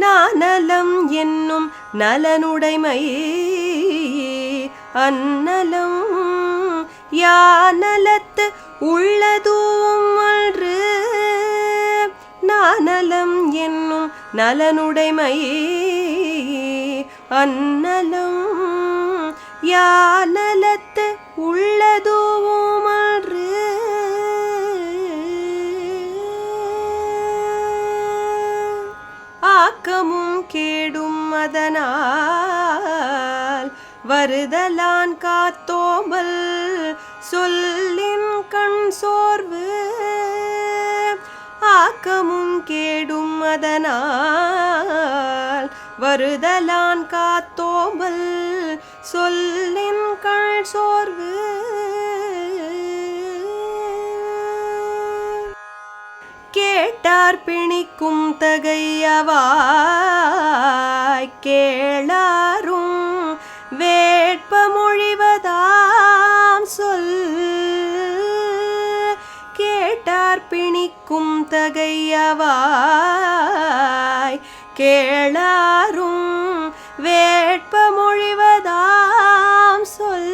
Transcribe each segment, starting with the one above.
நானலம் என்னும் நலனுடைமை அந்நலம் யானலத்து உள்ளதும் அன்று. நானலம் என்னும் நலனுடைமை அந்நலம் யானலத்து உள்ளதும் வருதலான் காத்தோமல் சொல்லின் கண் சோர்வு. ஆக்கமும் கேடும் அதனால் வருதலான் காத்தோமல் சொல்லின் கண் சோர்வு. கேட்டார் பிணிக்கும் தகையவாய் கேளாரும் கேட்டார் தகையவாய் கேளாரும் வேட்பமொழிவதாம் சொல்.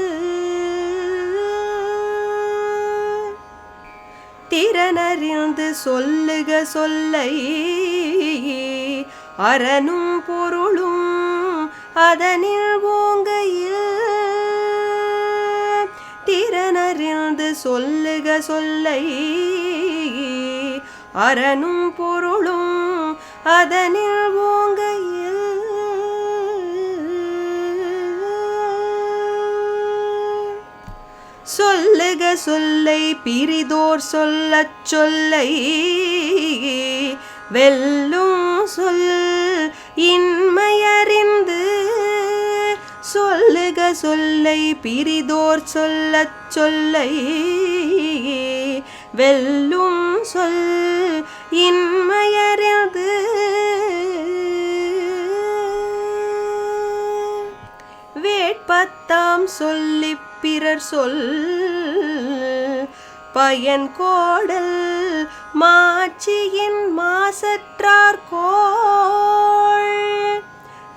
திறனறிந்து சொல்லுக சொல்லை அரணும் பொருளும் அதனில் ஓங்கையில். திறனறிந்து சொல்லுக சொல்லை அரணும் பொருளும் அதனில் ஓங்கையில். சொல்லுக சொல்லை பிரிதோர் சொல்லச் சொல்லை. வெல்லும் சொல் இன்மையறிந்து. சொல்லுக சொல்லை பிரிதோர் சொல்லச் சொல்லை. வெல்லும் சொல் இன்மையறிந்து. வேட்பத்தாம் சொல்லி பிறர் சொல் பயன் கோடல் மாட்சியின் மாசற்றார் கோள்.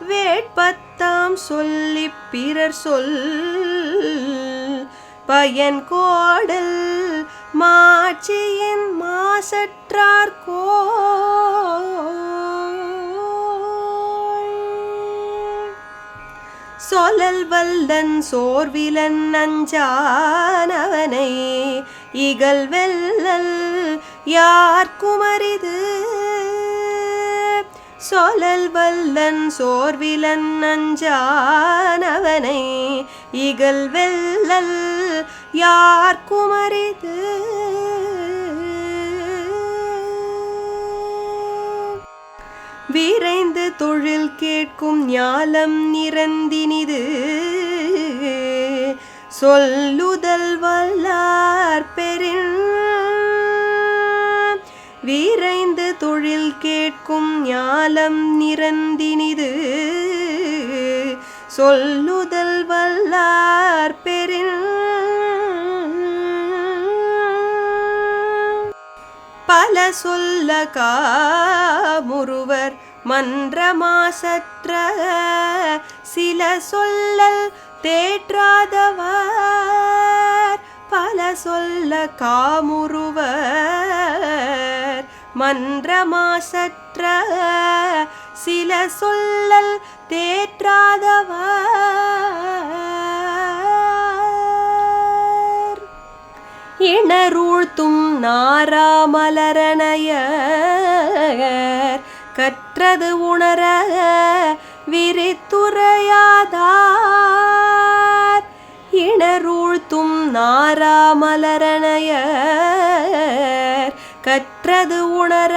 வேட்பத்தாம் சொல்லி பிறர் சொல் பயன் கோடல் மாட்சியின் மாசற்றார் சொலல் வல்லன் சோர்விலன் அஞ்சானவனை இகல் வெல்லல் யார் குமரிது? சொலல் வல்லன் சோர்விலன் அஞ்சானவனை இகல் வெல்லல் யார் குமரிது? விரைந்து தொழில் கேட்கும் ஞாலம் நிறந்தினிது சொல்லுதல் வல்லார் பெரின். விரைந்து தொழில் கேட்கும் ஞாலம் நிறந்தினிது சொல்லுதல் வல்லார் பெரின். பல சொல்ல காமுருவர் மன்றமாசற்ற சில சொல்லல் தேற்றாதவர். பல சொல்ல காமுருவர் மன்றமாசற்ற சில சொல்லல் தேற்றாதவர். இணரூழ்த்தும் நாராமலரணையர். கற்றது உணர விரித்துரையாதார். இணரூழ்த்தும் நாராமலரணையர் கற்றது உணர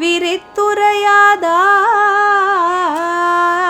விரித்துரையாதார்.